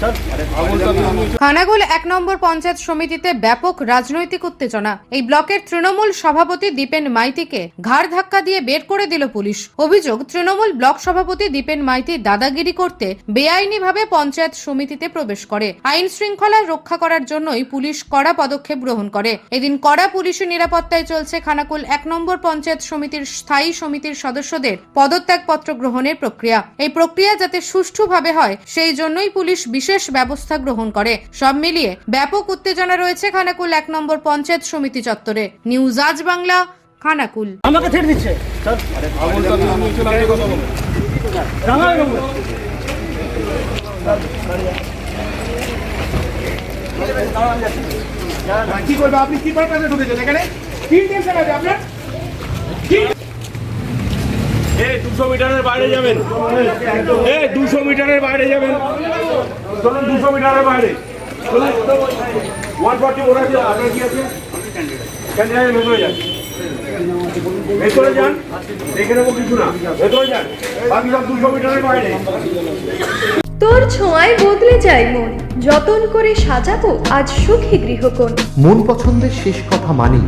চল। এক নম্বর পঞ্চায়েত সমিতিতে ব্যাপক রাজনৈতিক উত্তেজনা। এই ব্লকের তৃণমূল সভাপতি দীপেন মাইতিকে ঘাড় ধাক্কা দিয়ে বের করে দিল পুলিশ। অভিযোগ, তৃণমূল ব্লক সভাপতি দীপেন মাইতি দাদাগিরি করতে বেআইনিভাবে পঞ্চায়েত সমিতিতে প্রবেশ করে। আইন শৃঙ্খলা রক্ষা করার জন্যই পুলিশ কড়া পদক্ষেপ গ্রহণ করে। এদিন কড়া পুলিশি নিরাপত্তায় চলছে খানাকুল এক নম্বর পঞ্চায়েত সমিতির স্থায়ী সমিতির সদস্যদের পদত্যাগপত্র গ্রহণের প্রক্রিয়া। এই প্রক্রিয়া যাতে সুষ্ঠুভাবে হয়, সেই জন্যই পুলিশ বিশেষ ব্যবস্থা গ্রহণ করে। সব মিলিয়ে ব্যাপক উত্তেজনা রয়েছে খানাকুল এক নম্বর পঞ্চায়েত সমিতি চত্বরে। নিউজ আজ বাংলা, খানাকুল। আমাকে ছেড়ে দিচ্ছে। কি করবে? আপনি কি পারপাসে ঢুকেছেন এখানে? কি টেনশন আছে আপনার? কি দুশো মিটারের বাইরে যাবেন। এই দুশো মিটারের বাইরে যাবেন। চলুন দুশো মিটারের বাইরে। ওয়ান ফর্টি ওরা আপনার কি আছে? ক্যান্ডিডেট ভেতরে যান। ভেতরে যান দেখে নেব কিছু না। ভেতরে যান। বাকি সব দুশো মিটারের বাইরে। তোর ছোঁয়ায় বদলে যায় মন। যতন করে সাজাবো আজ সুখী গৃহকোণ। মন পছন্দের শেষ কথা মানি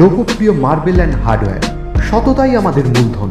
লোকপ্রিয় মার্বেল অ্যান্ড হার্ডওয়্যার। সততাই আমাদের মূলধন।